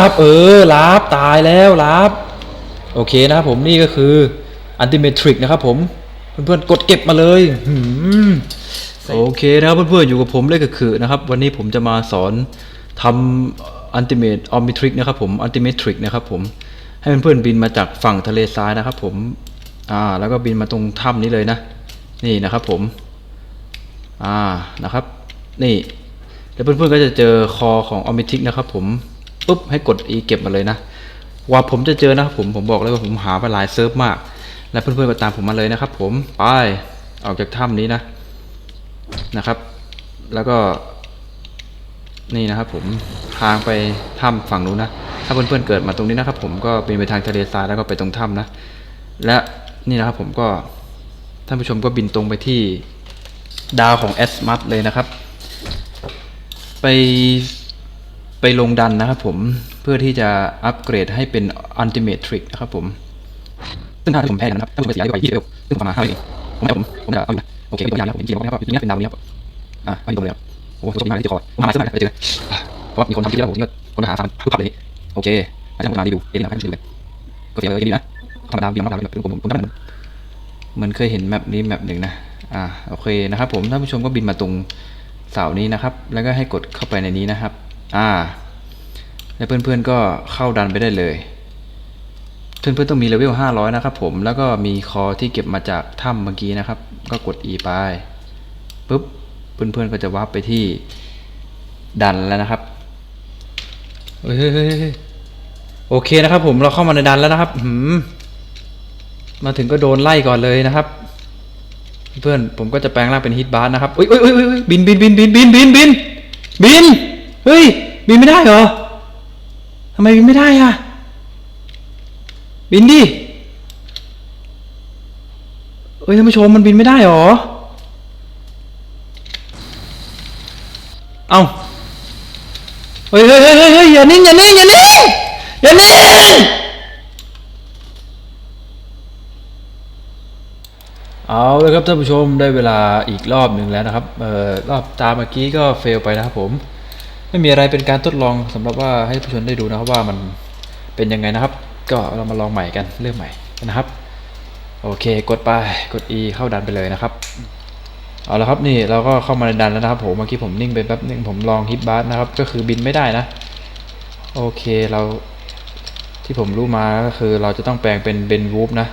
รับเออรับตายแล้วรับโอเคนะครับผมนี่ก็คืออันติเมทริกนะครับผมเพื่อนๆกดเก็บมาเลยโอเคนะครับเพื่อนๆอยู่กับผมเลยก็คือนะครับ วันนี้ผมจะมาสอนทำอันติเมทออม t ทริกนะครับผมอันติเมทริกนะครับผมให้เพื่อนๆบินมาจากฝั่งทะเลทรายนะครับ ผมอ่าแล้วก็บินมาตรงถ้ำนี้เลยนะ นี่นะครับผมอ่านะครับ นี่แล้วเพื่อนๆก็จะเจอคอของออมิทิกนะครับผม ปุ๊บให้กด E เก็บมาเลยนะว่าผมจะเจอนะครับผมผมบอกเลยว่าผมหาไปหลายเซิร์ฟมาก และเพื่อนๆก็ตามผมมาเลยนะครับ ผมไปออกจากถ้ำนี้นะนะครับ แล้วก็ นี่นะครับ ผมทางไปถ้ำฝั่งนู้นนะถ้าเพื่อนๆเกิดมาตรงนี้นะครับ ผมก็บินไปทางทะเลทรายแล้วก็ไปตรงถ้ำนะและนี่นะครับผมก็ท่านผู้ชมก็บินตรงไปที่ดาวของแอสมัตเลยนะครับ ไป ไปลงดันนะครับผมเพื่อที่จะอัปเกรดให้เป็นอันติเมททริกนะครับผมซึ่งถ้าผมแพ้นะครับถ้าผมเสียดีกว่า20เอลซึ่งประมาณ5เองผมผมผมจะเอาอยู่นะโอเคเป็นตัวอย่างแล้วผมจริงๆบอกนะครับอยู่ตรงนี้เป็นดาวนี้ครับอะเอาอยู่ตรงเลยครับโอ้โหโชคดีมากที่เจอคอผมหาซื้อมาไปเจอเพราะว่ามีคนทำคลิปแล้วผมนี่ก็คนหาสามทุกผับเลยโอเคอาจารย์ผมมารีวิวเองนะให้ผมดูเลยก็เสียเลยดีนะธรรมดาเดียวธรรมดาเป็นผมผมจำได้เหมือนเคยเห็นแมปนี้แมปหนึ่งนะอ่าโอเคนะครับผมท่านผู้ชมก็บินมาตรงเสานี้นะครับ แล้วก็ให้กดเข้าไปในนี้นะครับ อ่าแล้วเพื่อนๆก็เข้าดันไปได้เลย เพื่อนๆต้องมีเลเวล500 นะครับผมแล้วก็มีคอที่เก็บมาจากถ้ำเมื่อกี้นะครับ ก็กด E ไปปุ๊บเพื่อนๆก็จะวาร์ปไปที่ดันแล้วนะครับเฮ้ยโอเคนะครับผมเราเข้ามาในดันแล้วนะครับหืมมาถึงก็โดนไล่ก่อนเลยนะครับ เพื่อนผมก็จะแปลงร่างเป็นฮิตบาร์นะครับอุ้ยอุ้ยอุ้ยอุ้ยบินบินบินบินบินบินบินบิน เฮ้ยบินไม่ได้เหรอทำไมบินไม่ได้อะบินดิเอ้ยท่านผู้ชมมันบินไม่ได้เหรอ เอาเฮ้ยเฮ้ยเฮ้ยเฮ้ยเฮ้ยอย่านิ่งอย่านิ่งอย่านิ่งอย่านิ่งเอาเลยครับท่านผู้ชมได้เวลาอีกรอบหนึ่งแล้วนะครับเอ่อรอบตามเมื่อกี้ก็เฟลไปนะครับผม ไม่มีอะไรเป็นการทดลองสำหรับว่าให้ผู้ชมได้ดูนะครับว่ามันเป็นยังไงนะครับ ก็เรามาลองใหม่กันเริ่มใหม่นะครับ โอเคกดไปกด E เข้าดันไปเลยนะครับเอาละครับนี่เราก็เข้ามาในดันแล้วนะครับผมเมื่อกี้ผมนิ่งไปแป๊บนึงผมลองฮิตบาร์นะครับ ก็คือบินไม่ได้นะ โอเคเราที่ผมรู้มาก็คือเราจะต้องแปลงเป็นเบนวูฟนะ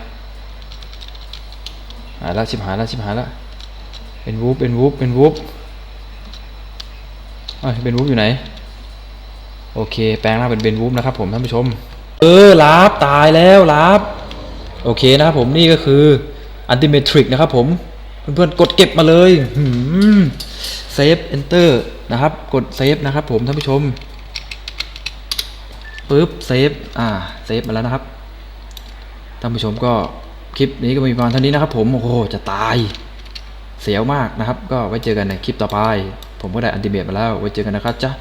หาละชิบหายละชิบหายละเป็นวูฟเป็นวูฟเป็นวูฟ เป็นวูฟอยู่ไหน โอเค แปลงร่างเป็นเบนวูฟนะครับผมท่านผู้ชม เออลาบตายแล้วลาบโอเคนะครับผมนี่ก็คืออันติเมทริกนะครับผม เพื่อนๆกดเก็บมาเลยเซฟเอนเตอร์นะครับ กดเซฟนะครับผมท่านผู้ชมปึ๊บเซฟอ่าเซฟมาแล้วนะครับท่านผู้ชมก็คลิปนี้ก็มีประมาณเท่านี้นะครับผม โอ้โห จะตาย เสียวมากนะครับ ก็ไว้เจอกันในคลิปต่อไป ผมก็ได้อันติเมตมาแล้ว ไว้เจอกันนะครับจ้ะ